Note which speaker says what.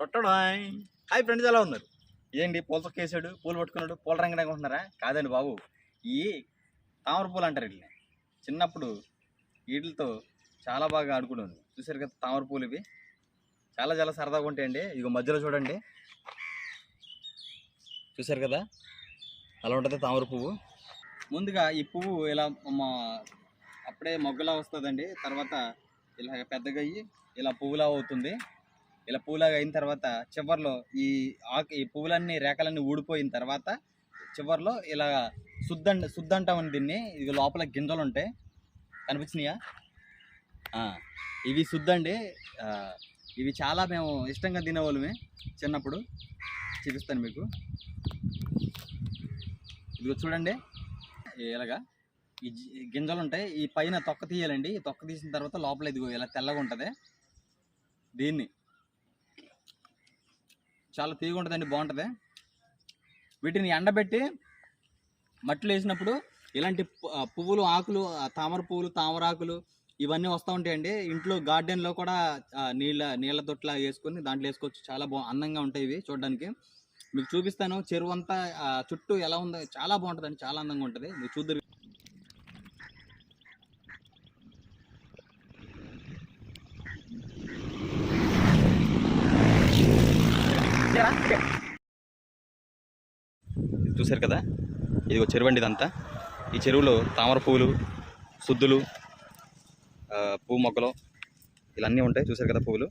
Speaker 1: కొట్టడాయ్ hi. Friends ఎలా ఉన్నారు? ఏంటి పూల కేసాడు పూలు పట్టుకున్నాడు పూల రంగంగా ఉంటున్నారా కాదండి బాబు ఈ తామర పూలు అంటారు వీటిని చిన్నప్పుడు వీటితో చాలా బాగా ఆడుకున్నాను చూసారు కదా తామర పూలు ఇవి? చాలా చాలా సరదాగా ఉంటాయండి. ఇక మధ్యలో చూడండి. చూసారు కదా? అలా ఉంటుంది తామర పువ్వు. ముందుగా ఈ పువ్వు ఇలా మా అప్పుడే మొగ్గలా వస్తుందండి. తర్వాత ఇలా పెద్దగా అయ్యి ఇలా పువ్వులా అవుతుంది. ఇలా పూలాగా అయిన తర్వాత చివర్లో ఈ ఆకు ఈ పువ్వులన్నీ రేఖలన్నీ ఊడిపోయిన తర్వాత చివర్లో ఇలా శుద్ధ శుద్ధ దీన్ని ఇది లోపల గింజలు ఉంటాయి. కనిపించినాయా? ఇవి శుద్ధ అండి ఇవి చాలా మేము ఇష్టంగా తినేవాళ్ళమే చిన్నప్పుడు. చూపిస్తాను మీకు. ఇదిగో చూడండి. ఇలాగా ఈ ఈ గింజలు ఉంటాయి. ఈ పైన తొక్క తీయాలండి. ఈ తొక్క తీసిన తర్వాత లోపల ఇదిగో ఇలా తెల్లగా ఉంటుంది. దీన్ని చాలా తీగ ఉంటుందండి బాగుంటుంది. వీటిని ఎండబెట్టి మట్టిలో వేసినప్పుడు ఇలాంటి పువ్వులు ఆకులు తామర పువ్వులు తామరాకులు ఇవన్నీ వస్తూ ఉంటాయండి. ఇంట్లో గార్డెన్లో కూడా నీళ్ళ నీళ్ళ తొట్ల వేసుకొని దాంట్లో వేసుకోవచ్చు. చాలా బా అందంగా ఉంటాయి ఇవి చూడడానికి. మీకు చూపిస్తాను చెరువు అంతా చుట్టూ ఎలా ఉందో చాలా బాగుంటుందండి చాలా అందంగా ఉంటుంది. మీరు చూద్దరు చూశారు కదా? ఇది ఒక చెరువు అండి ఇదంతా. ఈ చెరువులో తామర పువ్వులు శుద్ధులు ఆ, పువ్వు మొక్కలు ఇలా అన్నీ ఉంటాయి. చూశారు కదా పువ్వులు?